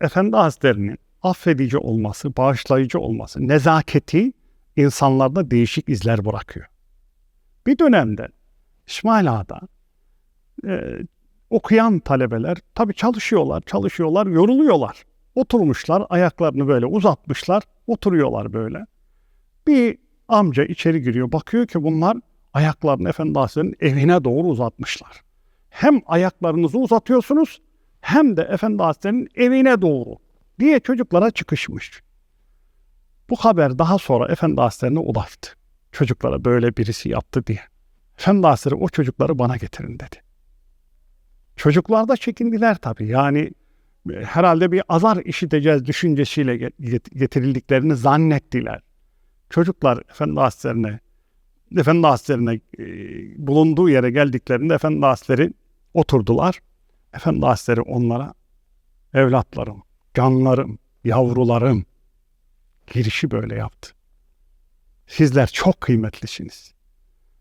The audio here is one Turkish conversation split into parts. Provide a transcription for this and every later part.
Efendi Hazretleri'nin affedici olması, bağışlayıcı olması, nezaketi insanlarda değişik izler bırakıyor. Bir dönemde İsmail Ağa'da e, okuyan talebeler tabii çalışıyorlar, çalışıyorlar, yoruluyorlar. Oturmuşlar, ayaklarını böyle uzatmışlar, oturuyorlar böyle. Bir amca içeri giriyor, bakıyor ki bunlar ayaklarını Efendi Hazretleri'nin evine doğru uzatmışlar. Hem ayaklarınızı uzatıyorsunuz hem de Efendi Hazretleri'nin evine doğru diye çocuklara çıkışmış. Bu haber daha sonra Efendi Hazretleri'ne ulaştı. Çocuklara böyle birisi yaptı diye. Efendi Hazretleri o çocukları bana getirin dedi. Çocuklar da çekindiler tabii. Yani e, herhalde bir azar işiteceğiz düşüncesiyle get- getirildiklerini zannettiler. Çocuklar Efendi Hazretlerine Efendi Hazretlerine e, bulunduğu yere geldiklerinde Efendi Hazretleri oturdular. Efendi Hazretleri onlara evlatlarım, canlarım, yavrularım girişi böyle yaptı. Sizler çok kıymetlisiniz.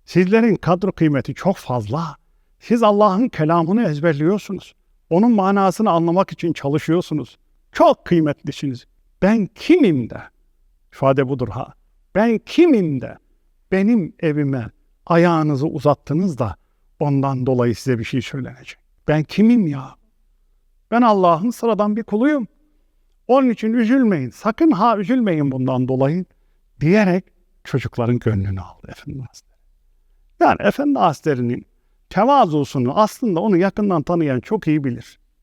Sizlerin kadro kıymeti çok fazla. Siz Allah'ın kelamını ezberliyorsunuz. Onun manasını anlamak için çalışıyorsunuz. Çok kıymetlisiniz. Ben kimim de? İfade budur ha. Ben kimim de? Benim evime ayağınızı uzattınız da ondan dolayı size bir şey söylenecek. Ben kimim ya? Ben Allah'ın sıradan bir kuluyum. Onun için üzülmeyin. Sakın ha üzülmeyin bundan dolayı diyerek çocukların gönlünü aldı Efendi Hazretleri. Yani Efendi Hazretleri'nin tevazusunu aslında onu yakından tanıyan çok iyi bilir.